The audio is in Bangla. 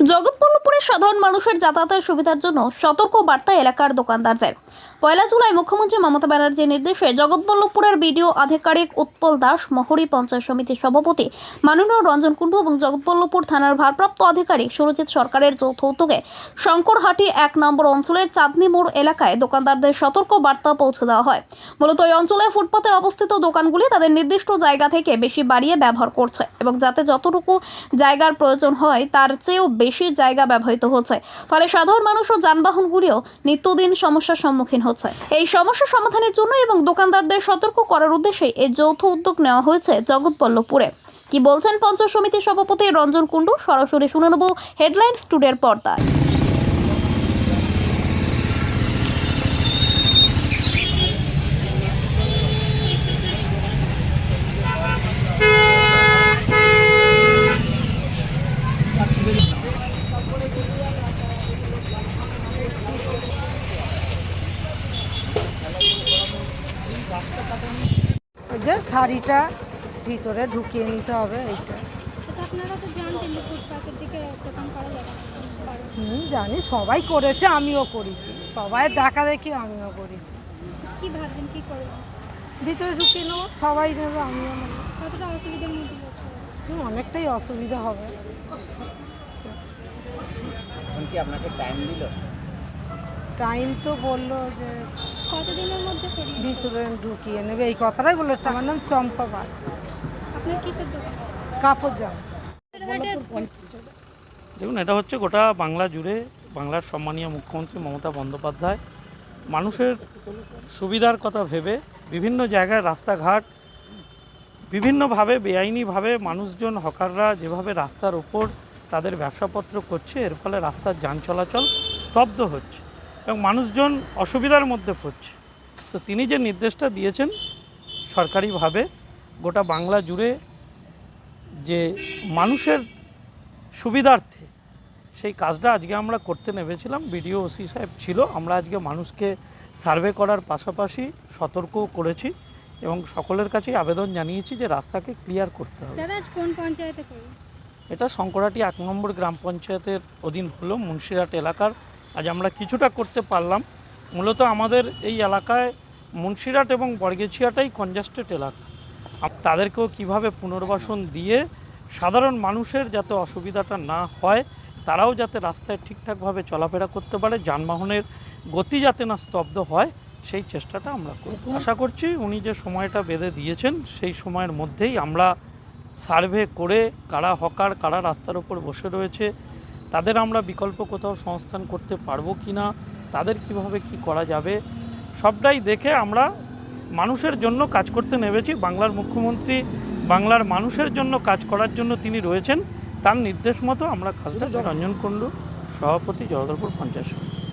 জগৎবল্লভপুরের সাধারণ মানুষের যাতায়াতের সুবিধার জন্য সতর্ক বার্তা এলাকার দোকানদারদের। পয়লা জুলাই মুখ্যমন্ত্রী মমতা ব্যানার্জির নির্দেশে জগৎবল্লভপুরের বিডিও আধিকারিক উৎপল দাস মহরী পঞ্চায়েত সমিতির সভাপতি মাননীয় রঞ্জন কুণ্ডু এবং জগৎবল্লভপুর থানার ভারপ্রাপ্ত আধিকারিক সুরজিৎ সরকারের যৌথ উদ্যোগে শঙ্করহাটি এক নম্বর অঞ্চলের চাঁদনি মোড় এলাকায় দোকানদারদের সতর্ক বার্তা পৌঁছে দেওয়া হয়। মূলত এই অঞ্চলে ফুটপাতের অবস্থিত দোকানগুলি তাদের নির্দিষ্ট জায়গা থেকে বেশি বাড়িয়ে ব্যবহার করছে এবং যাতে যতটুকু জায়গার প্রয়োজন হয় তার চেয়েও বেশি জায়গা ব্যবহৃত হচ্ছে। ফলে সাধারণ মানুষ ও যানবাহনগুলিও নিত্যদিন সমস্যার সম্মুখীন হচ্ছে। এই সমস্যা সমাধানের জন্য এবং দোকানদারদের সতর্ক করার উদ্দেশ্যে এই যৌথ উদ্যোগ নেওয়া হয়েছে জগৎবল্লভপুরে। কি বলছেন পঞ্চায়েত সমিতির সভাপতি রঞ্জন কুণ্ডু? সরাসরি শুনে নেব হেডলাইন স্টুডিওর পর্দায়। যে শাড়িটা ভিতরে ঢুকিয়ে নিতে হবে এইটা। আচ্ছা। হুম জানি সবাই করেছে আমিও করেছি। সবাই দেখা দেখি আমিও করেছি। কি ভাবছেন কি করবেন? ভিতরে ঢুকিয়ে নেব সবাই নেব আমিও নেব। কতটা অসুবিধার মধ্যে হুম, অনেকটাই অসুবিধা হবে। টাইম তো বলল যে কতদিনের মধ্যে দিতে ভিতরে ঢুকিয়ে নেবে। এই কথাটাই বলল আমার নাম চম্পা বাগ আপনার কিসের দোকান? কাপড় জামা। দেখুন এটা হচ্ছে গোটা বাংলা জুড়ে বাংলার সম্মানীয় মুখ্যমন্ত্রী মমতা বন্দ্যোপাধ্যায়। মানুষের সুবিধার কথা ভেবে বিভিন্ন জায়গায় রাস্তাঘাট বিভিন্নভাবে বেআইনিভাবে মানুষজন হকাররা যেভাবে রাস্তার ওপর তাদের ব্যবসাপত্র করছে এর ফলে রাস্তার যান চলাচল স্তব্ধ হচ্ছে। এবং মানুষজন অসুবিধার মধ্যে পড়ছে। তো তিনি যে নির্দেশটা দিয়েছেন সরকারিভাবে গোটা বাংলা জুড়ে যে মানুষের সুবিধার্থে সেই কাজটা আজকে আমরা করতে নেমেছিলাম। বিডিও ওসি সাহেব ছিল আমরা আজকে মানুষকে সার্ভে করার পাশাপাশি সতর্কও করেছি এবং সকলের কাছেই আবেদন জানিয়েছি যে রাস্তাকে ক্লিয়ার করতে হবে। কোন পঞ্চায়েতে এটা শঙ্করাটি এক নম্বর গ্রাম পঞ্চায়েতের অধীন হলো মুন্সিরহাট এলাকার। আজ আমরা কিছুটা করতে পারলাম। মূলত আমাদের এই এলাকায় মুন্সিরহাট এবং বর্গেছিয়াটাই কনজাস্টেড এলাকা। তাদেরকেও কীভাবে পুনর্বাসন দিয়ে সাধারণ মানুষের যাতে অসুবিধাটা না হয়, তারাও যাতে রাস্তায় ঠিকঠাকভাবে চলাফেরা করতে পারে, যানবাহনের গতি যাতে না স্তব্ধ হয়, সেই চেষ্টাটা আমরা করব। আশা করছি উনি যে সময়টা বেঁধে দিয়েছেন, সেই সময়ের মধ্যেই আমরা সার্ভে করে কারা হকার, কারা রাস্তার ওপর বসে রয়েছে তাদের আমরা বিকল্প কোথাও সংস্থান করতে পারব কি না তাদের কীভাবে কি করা যাবে সবটাই দেখে আমরা মানুষের জন্য কাজ করতে নেমেছি। বাংলার মুখ্যমন্ত্রী বাংলার মানুষের জন্য কাজ করার জন্য তিনি রয়েছেন। তার নির্দেশ মতো আমরা কাজটা রঞ্জন কুণ্ডু সভাপতি জগদলপুর পঞ্চায়েত সমিতি।